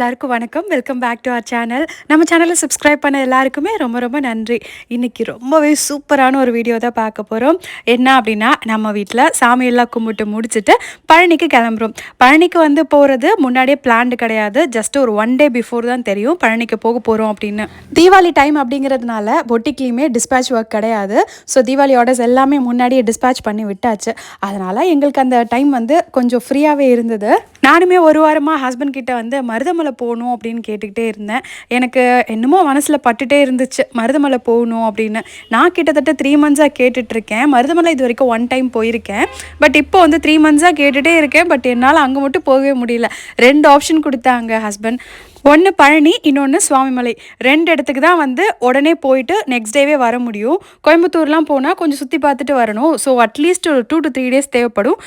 எல்லாருக்கும் வணக்கம். Welcome back to our channel நம்ம சேனலை சப்ஸ்கிரைப் பண்ண எல்லாருக்குமே ரொம்ப ரொம்ப நன்றி. இன்றைக்கி ரொம்பவே சூப்பரான ஒரு வீடியோ தான் பார்க்க போகிறோம் என்ன அப்படின்னா நம்ம வீட்டில் சாமியெல்லாம் கும்பிட்டு முடிச்சுட்டு பழனிக்கு கிளம்புறோம். பழனிக்கு வந்து போகிறது முன்னாடியே பிளான்டு கிடையாது. ஜஸ்ட் ஒரு ஒன் டே பிஃபோர் தான் தெரியும் பழனிக்கு போக போகிறோம் அப்படின்னு. தீபாவளி டைம் அப்படிங்கிறதுனால பொட்டிக்லேயுமே டிஸ்பேச் ஒர்க் கிடையாது. ஸோ தீபாவளி ஆர்டர்ஸ் எல்லாமே முன்னாடியே டிஸ்பேச் பண்ணி விட்டாச்சு. அதனால் எங்களுக்கு அந்த டைம் வந்து கொஞ்சம் ஃப்ரீயாகவே இருந்தது. நானுமே ஒரு வாரமாக ஹஸ்பண்ட் கிட்ட வந்து மருதமலை போகணும் அப்படின்னு கேட்டுக்கிட்டே இருந்தேன். எனக்கு என்னமோ மனசில் பட்டுட்டே இருந்துச்சு மருதமலை போகணும் அப்படின்னு. நான் கிட்டத்தட்ட த்ரீ மந்த்ஸாக கேட்டுட்ருக்கேன். மருதமலை இது வரைக்கும் ஒன் டைம் போயிருக்கேன். பட் இப்போ வந்து த்ரீ மந்த்ஸாக கேட்டுகிட்டே இருக்கேன். பட் என்னால் அங்கே மட்டும் போகவே முடியல. ரெண்டு ஆப்ஷன் கொடுத்தாங்க ஹஸ்பண்ட் ஒன்று பழனி இன்னொன்று சுவாமிமலை. ரெண்டு இடத்துக்கு தான் வந்து உடனே போயிட்டு நெக்ஸ்ட் டேவே வர முடியும். கோயம்புத்தூர்லாம் போனால் கொஞ்சம் சுற்றி பார்த்துட்டு வரணும். ஸோ அட்லீஸ்ட் ஒரு டூ டு த்ரீ டேஸ் தேவைப்படும்.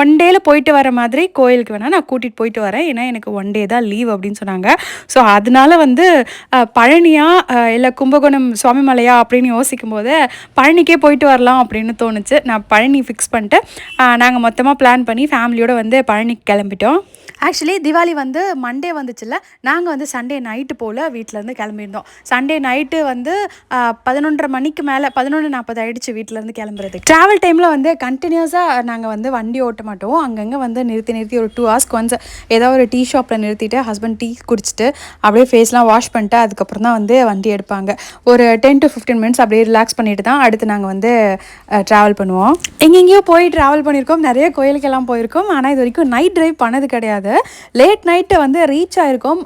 ஒன் டேயில் போயிட்டு வர மாதிரி கோயிலுக்கு வேணால் நான் கூட்டிகிட்டு போயிட்டு வரேன். ஏன்னா எனக்கு ஒன் டே தான் லீவ் அப்படின்னு சொன்னாங்க. ஸோ அதனால வந்து பழனியா இல்லை கும்பகோணம் சுவாமிமலையா அப்படின்னு யோசிக்கும் போது பழனிக்கே போயிட்டு வரலாம் அப்படின்னு தோணுச்சு. நான் பழனி ஃபிக்ஸ் பண்ணிட்டு நாங்கள் மொத்தமாக பிளான் பண்ணி ஃபேமிலியோடு வந்து பழனிக்கு கிளம்பிட்டோம். ஆக்சுவலி திவாலி வந்து மண்டே வந்துச்சுல்ல. நாங்கள் வந்து சண்டே நைட்டு போல் வீட்டிலேருந்து கிளம்பியிருந்தோம். சண்டே நைட்டு வந்து பதினொன்றரை மணிக்கு மேலே பதினொன்று நாற்பது ஆகிடுச்சு வீட்டிலேருந்து கிளம்புறதுக்கு. ட்ராவல் டைமில் வந்து கண்டினியூஸாக நாங்கள் வந்து வண்டி ஓட்ட மாட்டோம். அங்கங்கே வந்து நிறுத்தி நிறுத்தி ஒரு டூ ஹவர்ஸ்க்கு கொஞ்சம் ஏதோ ஒரு டீ ஷாப்பில் நிறுத்திட்டு ஹஸ்பண்ட் டீ குடிச்சிட்டு அப்படியே ஃபேஸ்லாம் வாஷ் பண்ணிட்டு அதுக்கப்புறம் தான் வந்து வண்டி எடுப்பாங்க. ஒரு டென் டு ஃபிஃப்டீன் மினிட்ஸ் அப்படியே ரிலாக்ஸ் பண்ணிட்டு தான் அடுத்து நாங்கள் வந்து ட்ராவல் பண்ணுவோம். எங்கெங்கேயோ போய் ட்ராவல் பண்ணியிருக்கோம். நிறைய கோயிலுக்கெல்லாம் போயிருக்கோம். ஆனால் இது வரைக்கும் நைட் ட்ரைவ் பண்ணது கிடையாது. லேட் நைட்டு வந்து ரீச் ஆயிருக்கோம்.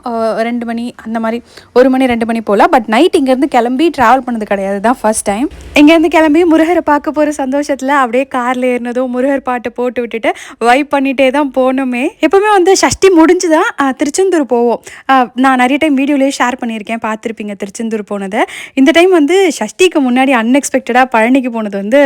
ரெண்டு மணி அந்த மாதிரி ஒரு மணி ரெண்டு மணி போகலாம் பட் நைட் இங்கேருந்து கிளம்பி ட்ராவல் பண்ணது கிடையாது. தான் ஃபர்ஸ்ட் டைம் இங்கேருந்து கிளம்பி முருகரை பார்க்க போகிற சந்தோஷத்தில் அப்படியே காரில் ஏறினதும் முருகர் பாட்டை போட்டு விட்டுட்டு வைப் பண்ணிகிட்டே தான் போகணுமே எப்போவுமே வந்து சஷ்டி முடிஞ்சு தான் திருச்செந்தூர் போவோம். நான் நிறைய டைம் வீடியோலேயே ஷேர் பண்ணியிருக்கேன். பார்த்துருப்பீங்க திருச்செந்தூர் போனதை. இந்த டைம் வந்து சஷ்டிக்கு முன்னாடி அன்எக்ஸ்பெக்டடாக பழனிக்கு போனது வந்து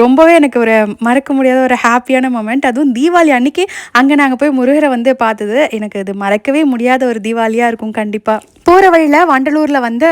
ரொம்பவே எனக்கு ஒரு மறக்க முடியாத ஒரு ஹாப்பியான மூமெண்ட் அதுவும் தீபாவளி அன்னைக்கு அங்கே நாங்கள் போய் முருகரை வந்து பார்த்தது எனக்கு இது மறக்கவே முடியாத ஒரு தீபாவளியாக இருக்கும் கண்டிப்பாக போகிற வழியில் வண்டலூரில் வந்து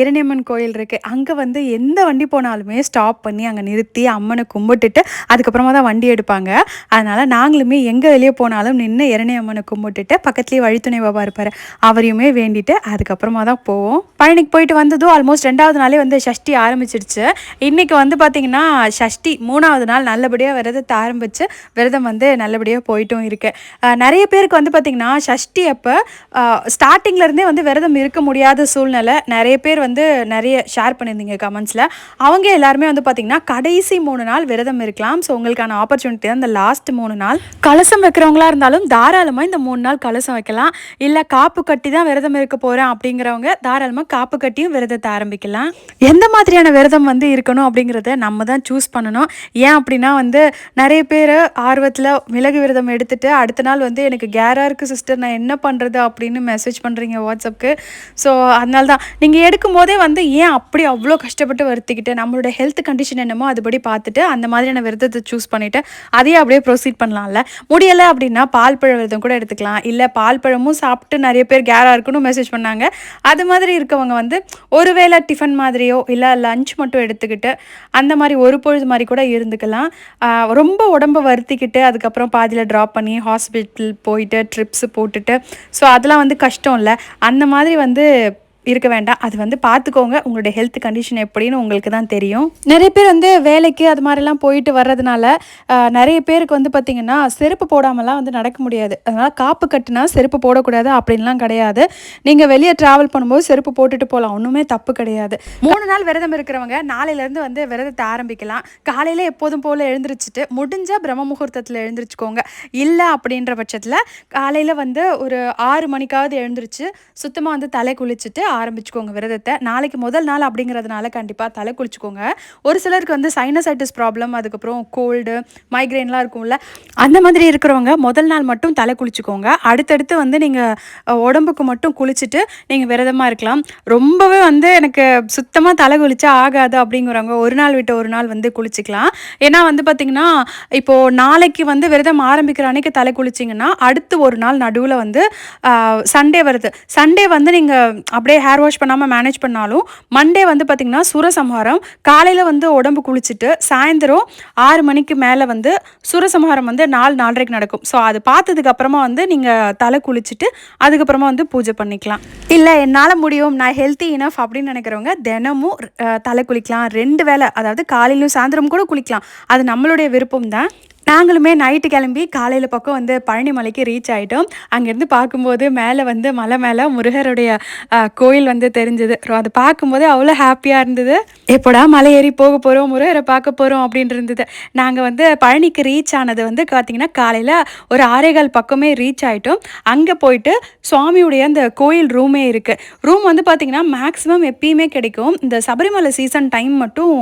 இரணியம்மன் கோயில் இருக்குது அங்கே வந்து எந்த வண்டி போனாலுமே ஸ்டாப் பண்ணி அங்கே நிறுத்தி அம்மனை கும்பிட்டுட்டு அதுக்கப்புறமா தான் வண்டி எடுப்பாங்க. அதனால் நாங்களுமே எங்கே வெளியே போனாலும் நின்று இரணியம்மனை கும்பிட்டுட்டு பக்கத்துலேயே வழித்துணை பாபா இருப்பார். அவரையுமே வேண்டிட்டு அதுக்கப்புறமா தான் போவோம். பழனிக்கு போயிட்டு வந்ததும் ஆல்மோஸ்ட் ரெண்டாவது நாளே வந்து ஷஷ்டி ஆரம்பிச்சிடுச்சு. இன்றைக்கி வந்து பார்த்திங்கன்னா ஷஷ்டி மூணாவது நாள் நல்லபடியாக விரதத்தை ஆரம்பித்து விரதம் வந்து நல்லபடியாக போயிட்டும் இருக்குது நிறைய பேருக்கு வந்து பார்த்திங்கன்னா ஷஷ்டி அப்போ ஸ்டார்டிங்லேருந்தே வந்து விரதம் இருக்க முடியாத சூழ்நிலை நிறைய பேர் வந்து நிறைய ஷேர் பண்ணியிருந்தீங்க கமெண்ட்ஸில் அவங்க எல்லாருமே வந்து பார்த்திங்கன்னா கடைசி மூணு நாள் விரதம் இருக்கலாம். ஸோ உங்களுக்கான ஆப்பர்ச்சுனிட்டி தான் இந்த லாஸ்ட் மூணு நாள். கலசம் வைக்கிறவங்களா இருந்தாலும் தாராளமாக இந்த மூணு நாள் கலசம் வைக்கலாம். இல்லை காப்பு கட்டி தான் விரதம் இருக்க போகிறேன் அப்படிங்கிறவங்க தாராளமாக காப்பு கட்டியும் விரதத்தை ஆரம்பிக்கலாம். எந்த மாதிரியான விரதம் வந்து இருக்கணும் அப்படிங்கிறத நம்ம தான் சூஸ் பண்ணணும். ஏன் அப்படின்னா வந்து நிறைய பேர் ஆர்வத்தில் மிளகு விரதம் எடுத்துகிட்டு அடுத்த நாள் வந்து எனக்கு கேராக இருக்குது சிஸ்டர் நான் என்ன பண்ணுறது அப்படின்னு மெசேஜ் பண்ணுறீங்க வாட்ஸ்அப்புக்கு ஸோ அதனால தான் நீங்கள் எடுக்கும் போதே வந்து ஏன் அப்படி அவ்வளோ கஷ்டப்பட்டு வருத்திக்கிட்டு நம்மளோட ஹெல்த் கண்டிஷன் என்னமோ அதுபடி பார்த்துட்டு அந்த மாதிரியான விரதத்தை சூஸ் பண்ணிவிட்டு அதையே அப்படியே ப்ரொசீட் பண்ணலாம்ல. முடியலை அப்படின்னா பால் பழ விரதம் கூட எடுத்துக்கலாம். இல்லை பால் பழமும் சாப்பிட்டு நிறைய பேர் கேராக இருக்குன்னு மெசேஜ் பண்ணாங்க. அது மாதிரி இருக்கவங்க வந்து ஒருவேளை டிஃபன் மாதிரியோ இல்லை லஞ்ச் மட்டும் எடுத்துக்கிட்டு அந்த மாதிரி ஒரு பொழுது மாதிரி கூட இருந்துக்கலாம். ரொம்ப உடம்ப வருத்திக்கிட்டு அதுக்கப்புறம் பாதியில் ட்ராப் பண்ணி ஹாஸ்பிட்டல் போயிட்டு ட்ரிப்ஸ் போட்டுட்டு ஸோ அதெல்லாம் வந்து கஷ்டம் இல்லை அந்த மாதிரி வந்து இருக்க வேண்டாம். அது வந்து பார்த்துக்கோங்க உங்களுடைய ஹெல்த் கண்டிஷன் எப்படின்னு உங்களுக்கு தான் தெரியும். நிறைய பேர் வந்து வேலைக்கு அது மாதிரிலாம் போயிட்டு வர்றதுனால நிறைய பேருக்கு வந்து பார்த்திங்கன்னா செருப்பு போடாமலாம் வந்து நடக்க முடியாது. அதனால் காப்பு கட்டுனா செருப்பு போடக்கூடாது அப்படின்லாம் கிடையாது. நீங்கள் வெளியே ட்ராவல் பண்ணும்போது செருப்பு போட்டுட்டு போகலாம். ஒன்றுமே தப்பு கிடையாது. மூணு நாள் விரதம் இருக்கிறவங்க நாளையிலேருந்து வந்து விரதத்தை ஆரம்பிக்கலாம். காலையில் எப்போதும் போல் எழுந்திரிச்சிட்டு முடிஞ்சால் பிரம்ம முகூர்த்தத்தில் எழுந்திரிச்சுக்கோங்க. இல்லை அப்படின்ற பட்சத்தில் காலையில் வந்து ஒரு ஆறு மணிக்காவது எழுந்திரிச்சு சுத்தமாக வந்து தலை குளிச்சுட்டு ஆரம்பிச்சுக்கோங்க விரதத்தை. நாளைக்கு முதல் நாள் அப்படிங்கிறதுனால கண்டிப்பாக தலை குளிச்சுக்கோங்க. ஒரு சிலருக்கு வந்து சைனசைட்டிஸ் ப்ராப்ளம் அதுக்கப்புறம் கோல்டு மைக்ரைன்லாம் இருக்கும்ல. அந்த மாதிரி இருக்கிறவங்க முதல் நாள் மட்டும் தலை குளிச்சுக்கோங்க. அடுத்தடுத்து வந்து நீங்கள் உடம்புக்கு மட்டும் குளிச்சுட்டு நீங்கள் விரதமாக இருக்கலாம். ரொம்பவே வந்து எனக்கு சுத்தமாக தலை குளிச்சா ஆகாது அப்படிங்கிறவங்க ஒரு நாள் விட்டு ஒரு நாள் வந்து குளிச்சுக்கலாம். ஏன்னா வந்து பார்த்திங்கன்னா இப்போது நாளைக்கு வந்து விரதம் ஆரம்பிக்கிற அன்னைக்கு தலை குளிச்சிங்கன்னா அடுத்து ஒரு நாள் நடுவில் வந்து சண்டே வருது. சண்டே வந்து நீங்கள் அப்படியே ஹேர் வாஷ் பண்ணாமல் மேனேஜ் பண்ணாலும் மண்டே வந்து பார்த்திங்கன்னா சூரசம்ஹாரம் காலையில் வந்து உடம்பு குளிச்சுட்டு சாயந்தரம் ஆறு மணிக்கு மேலே வந்து சூரசம்ஹாரம் வந்து நாலு நாலரைக்கு நடக்கும். ஸோ அது பார்த்ததுக்கப்புறமா வந்து நீங்கள் தலை குளிச்சுட்டு அதுக்கப்புறமா வந்து பூஜை பண்ணிக்கலாம். இல்லை என்னால் முடியும் நான் ஹெல்த்தி இனஃப் அப்படின்னு நினைக்கிறவங்க தினமும் தலை குளிக்கலாம். ரெண்டு வேளை அதாவது காலையிலும் சாயந்தரம் கூட குளிக்கலாம். அது நம்மளுடைய விருப்பம் தான் நாங்களுமே நைட்டு கிளம்பி காலையில் பக்கம் வந்து பழனி மலைக்கு ரீச் ஆகிட்டோம் அங்கேருந்து பார்க்கும்போது மேலே வந்து மலை மேலே முருகருடைய கோயில் வந்து தெரிஞ்சது. அதை பார்க்கும்போது அவ்வளோ ஹாப்பியாக இருந்தது. எப்படா மலை ஏறி போக போகிறோம் முருகரை பார்க்க போகிறோம் அப்படின்னு இருந்தது. நாங்கள் வந்து பழனிக்கு ரீச் ஆனது வந்து பார்த்திங்கன்னா காலையில் ஒரு ஆரேகால் பக்கமே ரீச் ஆகிட்டோம் அங்கே போயிட்டு சுவாமியுடைய அந்த கோயில் ரூமே இருக்குது ரூம் வந்து பார்த்திங்கன்னா மேக்ஸிமம் எப்பயுமே கிடைக்கும். இந்த சபரிமலை சீசன் டைம் மட்டும்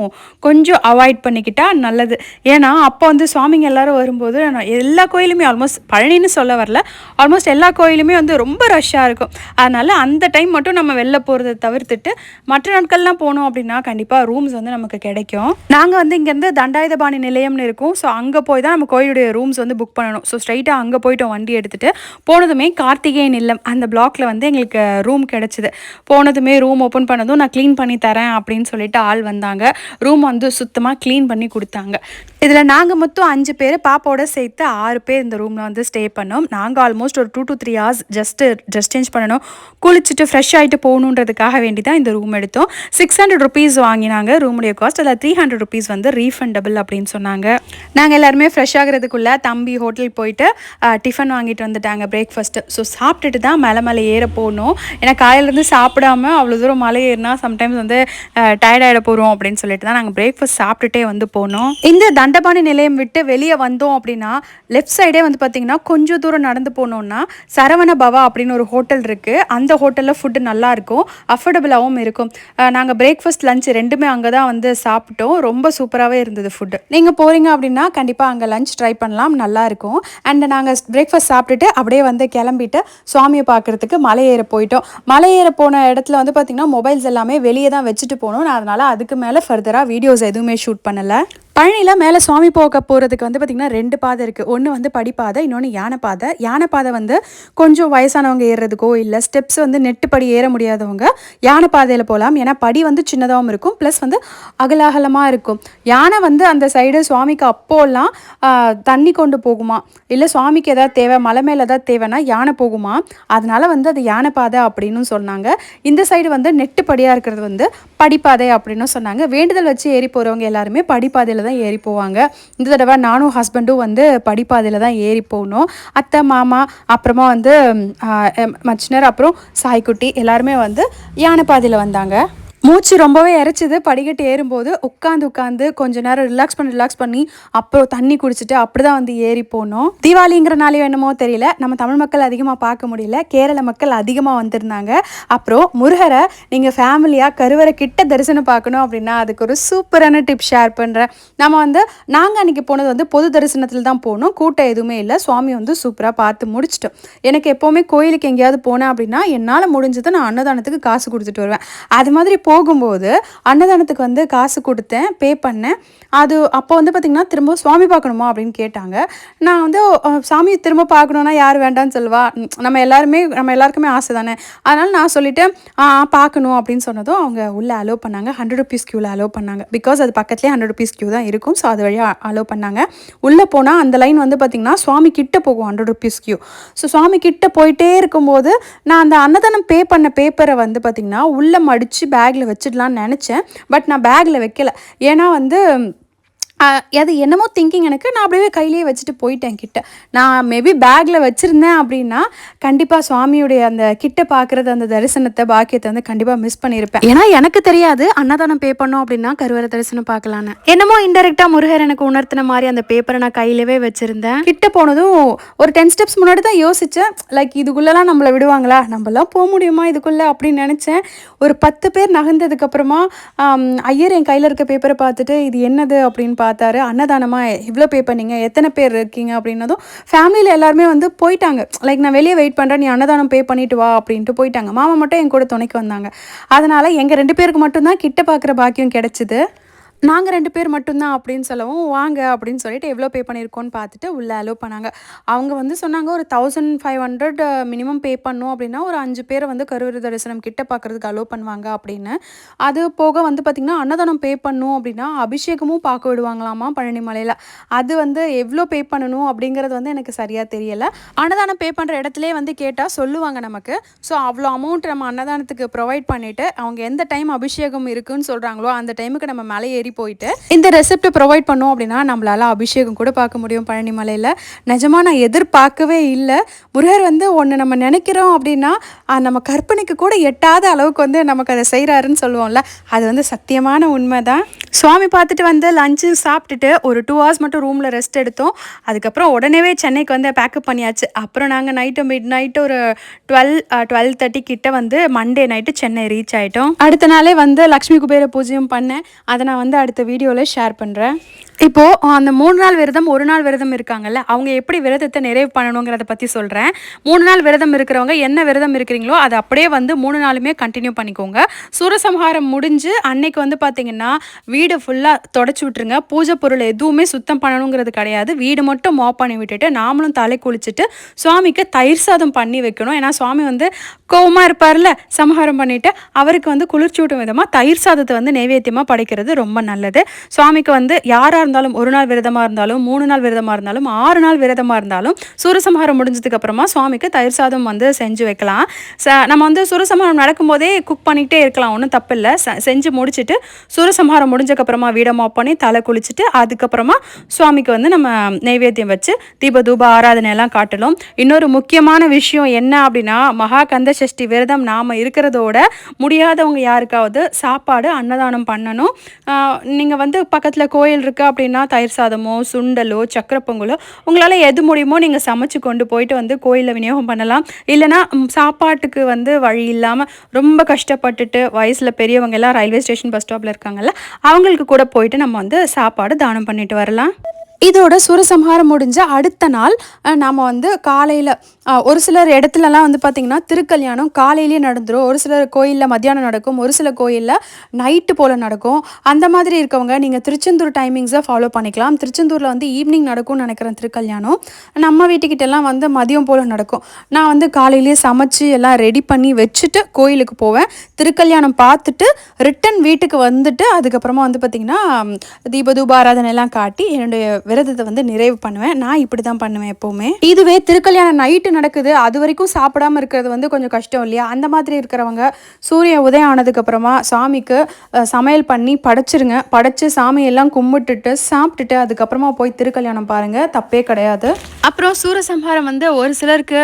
கொஞ்சம் அவாய்ட் பண்ணிக்கிட்டால் நல்லது. ஏன்னா அப்போ வந்து சுவாமிங்க எல்லாரும் வரும்போது நான் எல்லா கோயிலுமே ஆல்மோஸ்ட் பழனின்னு சொல்ல வரல. ஆல்மோஸ்ட் எல்லா கோயிலுமே வந்து ரொம்ப ரஷ்ஷாக இருக்கும். அதனால் அந்த டைம் மட்டும் நம்ம வெளில போகிறத தவிர்த்துட்டு மற்ற நாட்கள்லாம் போனோம் அப்படின்னா கண்டிப்பாக ரூம்ஸ் வந்து நமக்கு கிடைக்கும். நாங்கள் வந்து இங்கேருந்து தண்டாயுதபாணி நிலையம்னு இருக்கும். ஸோ அங்கே போய் தான் நம்ம கோயிலுடைய ரூம்ஸ் வந்து புக் பண்ணணும். ஸோ ஸ்ட்ரைட்டாக அங்கே போயிட்டோம் வண்டி எடுத்துகிட்டு போனதுமே கார்த்திகேயன் இல்லம். அந்த பிளாக்ல வந்து எங்களுக்கு ரூம் கிடச்சிது. போனதுமே ரூம் ஓப்பன் பண்ணதும் நான் க்ளீன் பண்ணி தரேன் அப்படின்னு சொல்லிட்டு ஆள் வந்தாங்க. ரூம் வந்து சுத்தமாக க்ளீன் பண்ணி கொடுத்தாங்க. இதில் நாங்கள் மொத்தம் அஞ்சு பேர் பாப்பாவோட சேர்த்து ஆறு பேர் இந்த ரூமில் வந்து ஸ்டே பண்ணோம். நாங்கள் ஆல்மோஸ்ட் ஒரு two to three hours just dress change பண்ணணும். குளிச்சுட்டு ஃப்ரெஷ் ஆகிட்டு போகணுன்றதுக்காக வேண்டி தான் இந்த ரூம் எடுத்தோம். சிக்ஸ் ஹண்ட்ரட் ருபீஸ் வாங்கினாங்க. ரூமுடைய காஸ்ட் அதில் த்ரீ ஹண்ட்ரட் ருபீஸ் வந்து ரீஃபண்டபிள் அப்படின்னு சொன்னாங்க. நாங்கள் எல்லாருமே ஃப்ரெஷ் ஆகிறதுக்குள்ளே தம்பி ஹோட்டல் போயிட்டு டிஃபன் வாங்கிட்டு வந்துட்டாங்க பிரேக்ஃபாஸ்ட்டு ஸோ சாப்பிட்டுட்டு தான் மேலே மேலே ஏற போகணும் ஏன்னா காலையிலேருந்து சாப்பிடாம அவ்வளோ தூரம் மலை ஏறினா சம்டைம்ஸ் வந்து டயர்டாகிட போகிறோம் அப்படின்னு சொல்லிட்டு தான் நாங்கள் பிரேக்ஃபாஸ்ட் சாப்பிட்டுட்டே வந்து போனோம். இந்த தண்டபாணி நிலையம் விட்டு வெளியே வந்தோம் அப்படின்னா லெஃப்ட் சைடே வந்து பார்த்தீங்கன்னா கொஞ்சம் தூரம் நடந்து போனோம்னா சரவண பவா அப்படின்னு ஒரு ஹோட்டல் இருக்குது அந்த ஹோட்டலில் ஃபுட்டு நல்லாயிருக்கும் அஃபோர்டபுளாகவும் இருக்கும். நாங்கள் பிரேக்ஃபாஸ்ட் லஞ்ச் ரெண்டுமே அங்கே தான் வந்து சாப்பிட்டோம். ரொம்ப சூப்பராகவே இருந்தது ஃபுட்டு நீங்கள் போகிறீங்க அப்படின்னா கண்டிப்பாக அங்கே லஞ்ச் ட்ரை பண்ணலாம். நல்லாயிருக்கும் அண்ட் நாங்கள் பிரேக்ஃபாஸ்ட் சாப்பிட்டுட்டு அப்படியே வந்து கிளம்பிட்டு சுவாமியை பார்க்குறதுக்கு மலை ஏற போயிட்டோம். மலை ஏற போன இடத்துல வந்து பார்த்திங்கன்னா மொபைல்ஸ் எல்லாமே வெளியே தான் வச்சுட்டு போகணும் நான் அதனால் அதுக்கு மேலே ஃபர்தராக வீடியோஸ் எதுவுமே ஷூட் பண்ணலை. பழனியில் மேலே சுவாமி போக போகிறதுக்கு வந்து பார்த்திங்கன்னா ரெண்டு பாதை இருக்குது ஒன்று வந்து படிப்பாதை இன்னொன்று யானை பாதை யானை பாதை வந்து கொஞ்சம் வயசானவங்க ஏறுறதுக்கோ இல்லை ஸ்டெப்ஸ் வந்து நெட்டு படி ஏற முடியாதவங்க யானை பாதையில் போகலாம் ஏன்னா படி வந்து சின்னதாகவும் இருக்கும் ப்ளஸ் வந்து அகலாகலமாக இருக்கும். யானை வந்து அந்த சைடு சுவாமிக்கு அப்போல்லாம் தண்ணி கொண்டு போகுமா? இல்லை சுவாமிக்கு எதாவது தேவை மலை மேலே ஏதாவது தேவைன்னா யானை போகுமா? அதனால் வந்து அது யானை பாதை அப்படின்னு சொன்னாங்க. இந்த சைடு வந்து நெட்டு படியாக இருக்கிறது வந்து படிப்பாதை அப்படின்னு சொன்னாங்க. வேண்டுதல் வச்சு ஏறி போகிறவங்க எல்லாருமே படிப்பாதையில் தான் ஏறி போவாங்க. இந்த தடவை நானும் ஹஸ்பண்டும் வந்து படிப்பாதையில் தான் ஏறி போகணும். அத்தை மாமா அப்புறமா வந்து மச்சினர் அப்புறம் சாய்க்குட்டி எல்லாருமே வந்து யானை பாதையில் வந்தாங்க. மூச்சு ரொம்பவே இறைச்சிது படிக்கட்டு ஏறும்போது உட்காந்து உட்காந்து கொஞ்ச நேரம் ரிலாக்ஸ் பண்ணி ரிலாக்ஸ் பண்ணி அப்புறம் தண்ணி குடிச்சிட்டு அப்படி தான் வந்து ஏறி போனோம். தீபாவளிங்கிறனாலே என்னமோ தெரியல. நம்ம தமிழ் மக்கள் அதிகமாக பார்க்க முடியல. கேரள மக்கள் அதிகமாக வந்திருந்தாங்க. அப்புறம் முருகரை நீங்கள் ஃபேமிலியாக கருவறை கிட்ட தரிசனம் பார்க்கணும் அப்படின்னா அதுக்கு ஒரு சூப்பரான டிப் ஷேர் பண்ணுறேன் நம்ம வந்து நாங்கள் அன்றைக்கி போனது வந்து பொது தரிசனத்தில் தான் போனோம். கூட்டம் எதுவுமே இல்லை. சுவாமி வந்து சூப்பராக பார்த்து முடிச்சிட்டோம். எனக்கு எப்போவுமே கோயிலுக்கு எங்கேயாவது போனேன் அப்படின்னா என்னால் முடிஞ்சதை நான் அன்னதானத்துக்கு காசு கொடுத்துட்டு வருவேன். அது மாதிரி போகும்போது அன்னதானத்துக்கு வந்து காசு கொடுத்தேன் பே பண்ணேன். அது அப்போ வந்து பார்த்திங்கன்னா திரும்ப சுவாமி பார்க்கணுமா அப்படின்னு கேட்டாங்க. நான் வந்து சாமி திரும்ப பார்க்கணுன்னா யார் வேண்டாம்னு சொல்லுவா? நம்ம எல்லாருமே நம்ம எல்லாருக்குமே ஆசை தானே? அதனால் நான் சொல்லிவிட்டு ஆ, பார்க்கணும். அப்படின்னு சொன்னதும் அவங்க உள்ளே அலோவ் பண்ணாங்க. ஹண்ட்ரட் ருபீஸ் க்யூவில் அலோவ் பண்ணாங்க. பிகாஸ் அது பக்கத்துலேயே ஹண்ட்ரட் ருபீஸ் க்யூ தான் இருக்கும். ஸோ அது வழியாக அலோவ் பண்ணாங்க. உள்ளே போனால் அந்த லைன் வந்து பார்த்திங்கன்னா சுவாமி கிட்ட போகும் ஹண்ட்ரட் ருபீஸ் க்யூ ஸோ சுவாமி கிட்ட போயிட்டே இருக்கும்போது நான் அந்த அன்னதானம் பே பண்ண பேப்பரை வந்து பார்த்திங்கன்னா உள்ளே மடித்து பேக்கில் வச்சிடலான்னு நினச்சேன். பட் நான் பேக்கில் வைக்கல. ஏன்னா வந்து அது என்னமோ திங்கிங் எனக்கு. நான் அப்படியே கையிலேயே வச்சுட்டு போயிட்டேன் கிட்ட. நான் மேபி பேக்கில் வச்சுருந்தேன் அப்படின்னா கண்டிப்பாக சுவாமியுடைய அந்த கிட்ட பார்க்குறது அந்த தரிசனத்தை பாக்கியத்தை வந்து கண்டிப்பாக மிஸ் பண்ணியிருப்பேன் ஏன்னா எனக்கு தெரியாது அன்னதானம் பே பண்ணோம் அப்படின்னா கருவறை தரிசனம் பார்க்கலான்னு. என்னமோ இன்டெரக்டாக முருகர் எனக்கு உணர்த்தின மாதிரி அந்த பேப்பரை நான் கையிலவே வச்சுருந்தேன். கிட்ட போனதும் ஒரு டென் ஸ்டெப்ஸ் முன்னாடி தான் யோசித்தேன் லைக் இதுக்குள்ளெல்லாம் நம்மளை விடுவாங்களா? நம்மளாம் போக முடியுமா இதுக்குள்ளே அப்படின்னு நினச்சேன். ஒரு பத்து பேர் நகர்ந்ததுக்கப்புறமா ஐயர் என் கையில் இருக்க பேப்பரை பார்த்துட்டு இது என்னது அப்படின்னு பார்த்தாரு. அன்னதானமா இவ்வளோ பே பண்ணீங்க? எத்தனை பேர் இருக்கீங்க? அப்படின்னதும் ஃபேமிலியில் எல்லாருமே வந்து போயிட்டாங்க. லைக் நான் வெளியே வெயிட் பண்ணுறேன் நீ அன்னதானம் பே பண்ணிட்டு வா அப்படின்ட்டு போயிட்டாங்க. மாமா மட்டும் என் கூட துணைக்கு வந்தாங்க. அதனால் எங்கள் ரெண்டு பேருக்கு மட்டும்தான் கிட்ட பார்க்குற பாக்கியம் கிடச்சிது. நாங்கள் ரெண்டு பேர் மட்டும்தான் அப்படின்னு சொல்லவும் வாங்க அப்படின்னு சொல்லிட்டு எவ்வளோ பே பண்ணியிருக்கோன்னு பார்த்துட்டு உள்ளே அலோவ் பண்ணாங்க. அவங்க வந்து சொன்னாங்க ஒரு thousand five hundred minimum pay பண்ணோம் அப்படின்னா ஒரு அஞ்சு பேரை வந்து கருவறை தரிசனம் கிட்ட பார்க்குறதுக்கு அலோவ் பண்ணுவாங்க அப்படின்னு. அது போக வந்து பார்த்திங்கன்னா அன்னதானம் பே பண்ணணும் அப்படின்னா அபிஷேகமும் பார்க்க விடுவாங்களாமா பழனி மலையில் அது வந்து எவ்வளோ பே பண்ணணும் அப்படிங்கிறது வந்து எனக்கு சரியாக தெரியலை. அன்னதானம் பே பண்ணுற இடத்துலே வந்து கேட்டால் சொல்லுவாங்க நமக்கு. ஸோ அவ்வளோ அமௌண்ட் நம்ம அன்னதானத்துக்கு ப்ரொவைட் பண்ணிவிட்டு அவங்க எந்த டைம் அபிஷேகம் இருக்குதுன்னு சொல்கிறாங்களோ அந்த டைமுக்கு நம்ம மலை ஏறி போயிட்டு இந்த ரெசிப்டை ப்ரொவைட் பண்ணோம் அப்படின்னா நம்மளால அபிஷேகம் கூட பார்க்க முடியும் பழனி மலையில். நிஜமாக நான் எதிர்பார்க்கவே இல்லை. முருகர் வந்து ஒன்று நம்ம நினைக்கிறோம் அப்படின்னா நம்ம கற்பனைக்கு கூட எட்டாத அளவுக்கு வந்து நமக்கு அதை செய்கிறாருன்னு சொல்லுவோம்ல. அது வந்து சத்தியமான உண்மை தான் சுவாமி பார்த்துட்டு வந்து லஞ்சு சாப்பிட்டுட்டு ஒரு டூ ஹவர்ஸ் மட்டும் ரூமில் ரெஸ்ட் எடுத்தோம். அதுக்கப்புறம் உடனேவே சென்னைக்கு வந்து பேக்கப் பண்ணியாச்சு. அப்புறம் நாங்கள் நைட்டு மிட் நைட்டு ஒரு டுவெல் டுவெல் தேர்ட்டி கிட்ட வந்து மண்டே நைட்டு சென்னை ரீச் ஆகிட்டோம் அடுத்த நாளே வந்து லக்ஷ்மி குபேர பூஜையும் பண்ணேன். அதை நான் வந்து அடுத்த வீடியோவில் ஷேர் பண்ணுறேன் இப்போது அந்த மூணு நாள் விரதம் ஒரு நாள் விரதம் இருக்காங்கல்ல அவங்க எப்படி விரதத்தை நிறைவு பண்ணணுங்கிறத பற்றி சொல்கிறேன் மூணு நாள் விரதம் இருக்கிறவங்க என்ன விரதம் இருக்கிறீங்களோ அதை அப்படியே வந்து மூணு நாளுமே கண்டினியூ பண்ணிக்கோங்க. சூரசம்ஹாரம் முடிஞ்சு அன்னைக்கு வந்து பார்த்தீங்கன்னா வீடு ஃபுல்லாக தொடச்சி விட்டுருங்க. பூஜை பொருள் எதுவுமே சுத்தம் பண்ணணுங்கிறது கிடையாது. வீடு மட்டும் மாப் பண்ணி விட்டுட்டு நாமளும் தலை குளிச்சுட்டு சுவாமிக்கு தயிர் சாதம் பண்ணி வைக்கணும். ஏன்னா சுவாமி வந்து கோவமாக இருப்பார்ல சம்ஹாரம் பண்ணிவிட்டு அவருக்கு வந்து குளிர்ச்சூட்டும் விதமாக தயிர் சாதத்தை வந்து நைவேத்தியமாக படைக்கிறது ரொம்ப நல்லது. சுவாமிக்கு வந்து யாராக இருந்தாலும் ஒரு நாள் விரதமாக இருந்தாலும் மூணு நாள் விரதமாக இருந்தாலும் ஆறு நாள் விரதமாக இருந்தாலும் சூரசம்ஹாரம் முடிஞ்சதுக்கு அப்புறமா சுவாமிக்கு தயிர் சாதம் வந்து செஞ்சு வைக்கலாம். ச நம்ம வந்து சூரசம்ஹாரம் நடக்கும்போதே குக் பண்ணிக்கிட்டே இருக்கலாம். ஒன்றும் தப்பில்லை. ச செஞ்சு முடிச்சுட்டு சூரசம்ஹாரம் முடிஞ்சக்கப்புறமா வீடை மாப் பண்ணி தலை குளிச்சுட்டு அதுக்கப்புறமா சுவாமிக்கு வந்து நம்ம நைவேத்தியம் வச்சு தீப தூப ஆராதனை எல்லாம் காட்டலாம் இன்னொரு முக்கியமான விஷயம் என்ன அப்படின்னா மகா கந்த சஷ்டி விரதம் நாம் இருக்கிறதோட முடியாதவங்க யாருக்காவது சாப்பாடு அன்னதானம் பண்ணணும். நீங்கள் வந்து பக்கத்தில் கோயில் இருக்குது அப்படின்னா தயிர் சாதமோ சுண்டலோ சக்கரை பொங்கலோ உங்களால் எது முடியுமோ நீங்கள் சமைச்சு கொண்டு போயிட்டு வந்து கோயிலில் விநியோகம் பண்ணலாம். இல்லைனா சாப்பாட்டுக்கு வந்து வழி இல்லாமல் ரொம்ப கஷ்டப்பட்டுட்டு வயசில் பெரியவங்க எல்லாம் ரயில்வே ஸ்டேஷன் பஸ் ஸ்டாப்பில் இருக்காங்கல்ல அவங்களுக்கு கூட போயிட்டு நம்ம வந்து சாப்பாடு தானம் பண்ணிட்டு வரலாம். இதோட சுரசம்ஹாரம் முடிஞ்ச அடுத்த நாள் நாம் வந்து காலையில் ஒரு சிலர் இடத்துலலாம் வந்து பார்த்திங்கன்னா திருக்கல்யாணம் காலையிலேயே நடந்துரும். ஒரு சிலர் கோயிலில் மத்தியானம் நடக்கும் ஒரு சில கோயிலில் நைட்டு போல் நடக்கும். அந்த மாதிரி இருக்கவங்க நீங்கள் திருச்செந்தூர் டைமிங்ஸை ஃபாலோ பண்ணிக்கலாம். திருச்செந்தூரில் வந்து ஈவினிங் நடக்கும்னு நினைக்கிறேன் திருக்கல்யாணம். நம்ம வீட்டுக்கிட்டலாம் வந்து மதியம் போல் நடக்கும். நான் வந்து காலையிலேயே சமைச்சு எல்லாம் ரெடி பண்ணி வச்சுட்டு கோயிலுக்கு போவேன். திருக்கல்யாணம் பார்த்துட்டு ரிட்டன் வீட்டுக்கு வந்துட்டு அதுக்கப்புறமா வந்து பார்த்திங்கன்னா தீப தூப ஆராதனை எல்லாம் காட்டி என்னுடைய விரதத்தை வந்து நிறைவு பண்ணுவேன். நான் இப்படி தான் பண்ணுவேன் எப்போவுமே. இதுவே திருக்கல்யாணம் நைட்டு நடக்குது. அது வரைக்கும் சாப்பிடாம இருக்கிறது வந்து கொஞ்சம் கஷ்டம் இல்லையா? அந்த மாதிரி இருக்கிறவங்க சூரியன் உதயம் ஆனதுக்கு அப்புறமா சாமிக்கு சமையல் பண்ணி படைச்சிருங்க. படைச்சு சாமியெல்லாம் கும்பிட்டுட்டு சாப்பிட்டுட்டு அதுக்கப்புறமா போய் திருக்கல்யாணம் பாருங்க. தப்பே கிடையாது. அப்புறம் சூரசம்ஹாரம் வந்து ஒரு சிலருக்கு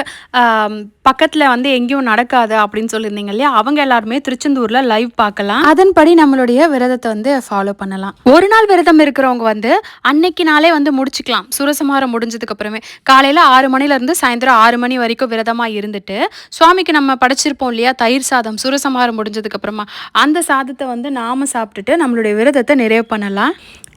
பக்கத்தில் வந்து எங்கேயும் நடக்காது அப்படின்னு சொல்லியிருந்தீங்க இல்லையா? அவங்க எல்லாருமே திருச்செந்தூரில் லைவ் பார்க்கலாம். அதன்படி நம்மளுடைய விரதத்தை வந்து ஃபாலோ பண்ணலாம். ஒரு நாள் விரதம் இருக்கிறவங்க வந்து அன்னைக்கு நாளே வந்து முடிச்சுக்கலாம். சுரசமாரம் முடிஞ்சதுக்கு அப்புறமே காலையில் ஆறு மணிலேருந்து சாயந்தரம் ஆறு மணி வரைக்கும் விரதமாக இருந்துட்டு சுவாமிக்கு நம்ம படைச்சிருப்போம் இல்லையா? தயிர் சாதம் சுரசமாரம் முடிஞ்சதுக்கு அப்புறமா அந்த சாதத்தை வந்து நாம சாப்பிட்டுட்டு நம்மளுடைய விரதத்தை நிறைவு பண்ணலாம்.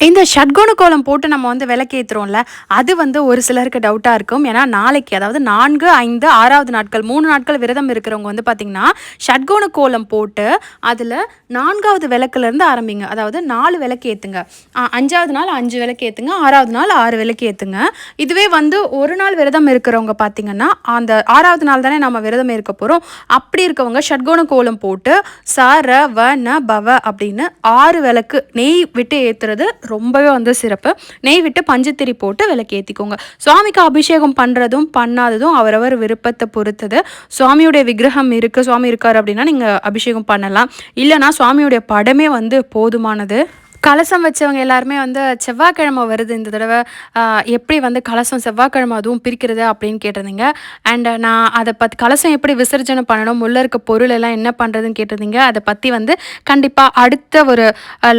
இந்த ஷட்குண கோலம் போட்டு நம்ம வந்து விளக்கேற்றுறோம்ல அது வந்து ஒரு சிலருக்கு டவுட்டாக இருக்கும். ஏன்னா நாளைக்கு அதாவது நான்கு ஐந்து ஆறாவது நாட்கள் மூணு நாட்கள் விரதம் இருக்கிறவங்க வந்து பார்த்திங்கன்னா ஷட்கோண கோலம் போட்டு அதில் நான்காவது விளக்குலேருந்து ஆரம்பிங்க. அதாவது நாலு விளக்கு ஏற்றுங்க அஞ்சாவது நாள் அஞ்சு விளக்கு ஏற்றுங்க ஆறாவது நாள் ஆறு விளக்கு ஏற்றுங்க இதுவே வந்து ஒரு நாள் விரதம் இருக்கிறவங்க பார்த்தீங்கன்னா அந்த ஆறாவது நாள் தானே நம்ம விரதம் இருக்க போகிறோம் அப்படி இருக்கவங்க ஷட்கோண கோலம் போட்டு ச ர வ ந பவ அப்படின்னு ஆறு விளக்கு நெய் விட்டு ஏற்றுறது ரொம்பவே வந்து சிறப்பு. நெய் விட்டு பஞ்சத்திரி போட்டு விளக்கு ஏற்றிக்கோங்க சுவாமிக்கு அபிஷேகம் பண்ணுறதும் பண்ணாததும் அவரவர் விருப்பத்தை பொறுத்து பொறுத்தது சுவாமியுடைய விக்கிரகம் இருக்குது சுவாமி இருக்கார் அப்படின்னா நீங்கள் அபிஷேகம் பண்ணலாம். இல்லைனா சுவாமியுடைய படமே வந்து போதுமானது? கலசம் வச்சவங்க எல்லாருமே வந்து செவ்வாய்க்கிழமை வருது இந்த தடவை. எப்படி வந்து கலசம் செவ்வாய்க்கிழமை அதுவும் பிரிக்கிறது? அப்படின்னு கேட்டிருந்தீங்க. அண்ட் நான் அதை பற்றி கலசம் எப்படி விசர்ஜனை பண்ணணும்? உள்ள இருக்க பொருள் எல்லாம் என்ன பண்ணுறதுன்னு கேட்டிருந்தீங்க. அதை பற்றி வந்து கண்டிப்பாக அடுத்த ஒரு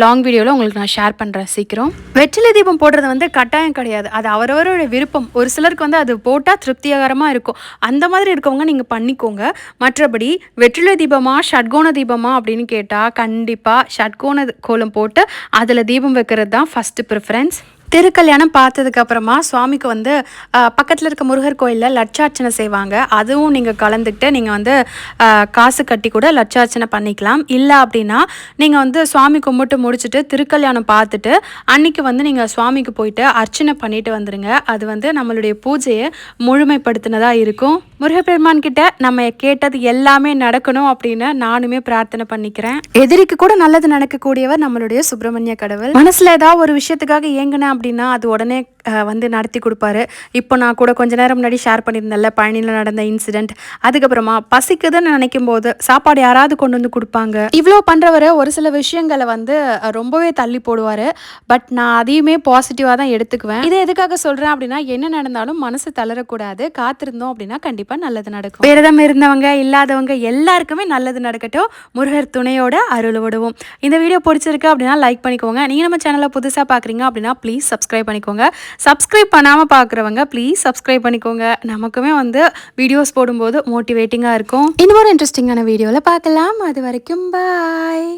லாங் வீடியோவில் உங்களுக்கு நான் ஷேர் பண்ணுறேன் சீக்கிரம். வெற்றிலை தீபம் போடுறது வந்து கட்டாயம் கிடையாது. அது அவரவரோட விருப்பம். ஒரு சிலருக்கு வந்து அது போட்டால் திருப்திகரமாக இருக்கும். அந்த மாதிரி இருக்கவங்க நீங்கள் பண்ணிக்கோங்க. மற்றபடி வெற்றிலை தீபமா ஷட்கோண தீபமா அப்படின்னு கேட்டால் கண்டிப்பாக ஷட்கோண கோலம் போட்டு அதில் தீபம் வைக்கிறது தான் ஃபஸ்ட்டு ப்ரிஃபரன்ஸ் திருக்கல்யாணம் பார்த்ததுக்கு அப்புறமா சுவாமிக்கு வந்து பக்கத்தில் இருக்க முருகர் கோயிலில் லட்சார்ச்சனை செய்வாங்க. அதுவும் நீங்கள் கலந்துக்கிட்டு நீங்கள் வந்து காசு கட்டி கூட லட்சார்ச்சனை பண்ணிக்கலாம். இல்லை அப்படின்னா நீங்கள் வந்து சுவாமி கும்பிட்டு முடிச்சுட்டு திருக்கல்யாணம் பார்த்துட்டு அன்னைக்கு வந்து நீங்கள் சுவாமிக்கு போயிட்டு அர்ச்சனை பண்ணிட்டு வந்துடுங்க அது வந்து நம்மளுடைய பூஜையை முழுமைப்படுத்தினதாக இருக்கும். முருகப்பெருமான் கிட்ட நம்ம கேட்டது எல்லாமே நடக்கணும் அப்படின்னு நானுமே பிரார்த்தனை பண்ணிக்கிறேன். எதிரிக்கு கூட நல்லது நடக்கக்கூடியவர் நம்மளுடைய சுப்பிரமணிய கடவுள். மனசுல ஏதாவது ஒரு விஷயத்துக்காக ஏங்கினேன் அப்படின்னா அது உடனே வந்து நடத்தி கொடுப்பாரு. இப்போ நான் கூட கொஞ்ச நேரம் முன்னாடி ஷேர் பண்ணியிருந்தேன்ல பழனியில் நடந்த இன்சிடென்ட் அதுக்கப்புறமா பசிக்குதுன்னு நினைக்கும் போது சாப்பாடு யாராவது கொண்டு வந்து கொடுப்பாங்க. இவ்வளோ பண்ணுறவரை ஒரு சில விஷயங்களை வந்து ரொம்பவே தள்ளி போடுவார். பட் நான் அதையுமே பாசிட்டிவாக தான் எடுத்துக்குவேன். இதை எதுக்காக சொல்கிறேன் அப்படின்னா என்ன நடந்தாலும் மனசு தளரக்கூடாது. காத்திருந்தோம் அப்படின்னா கண்டிப்பாக நல்லது நடக்கும். விரதம் இருந்தவங்க இல்லாதவங்க எல்லாருக்குமே நல்லது நடக்கட்டும். முருகர் துணையோட அருள் விடுவோம் இந்த வீடியோ பிடிச்சிருக்கு அப்படின்னா லைக் பண்ணிக்கோங்க. நீங்கள் நம்ம சேனலை புதுசாக பார்க்குறீங்க அப்படின்னா ப்ளீஸ் சப்ஸ்கிரைப் பண்ணிக்கோங்க. சப்ஸ்கிரைப் பண்ணாமல் பார்க்குறவங்க ப்ளீஸ் சப்ஸ்கிரைப் பண்ணிக்கோங்க. நமக்குமே வந்து வீடியோஸ் போடும்போது மோட்டிவேட்டிங்காக இருக்கும். இன்னொரு இன்ட்ரெஸ்டிங்கான வீடியோவில் பார்க்கலாம். அது வரைக்கும் பாய்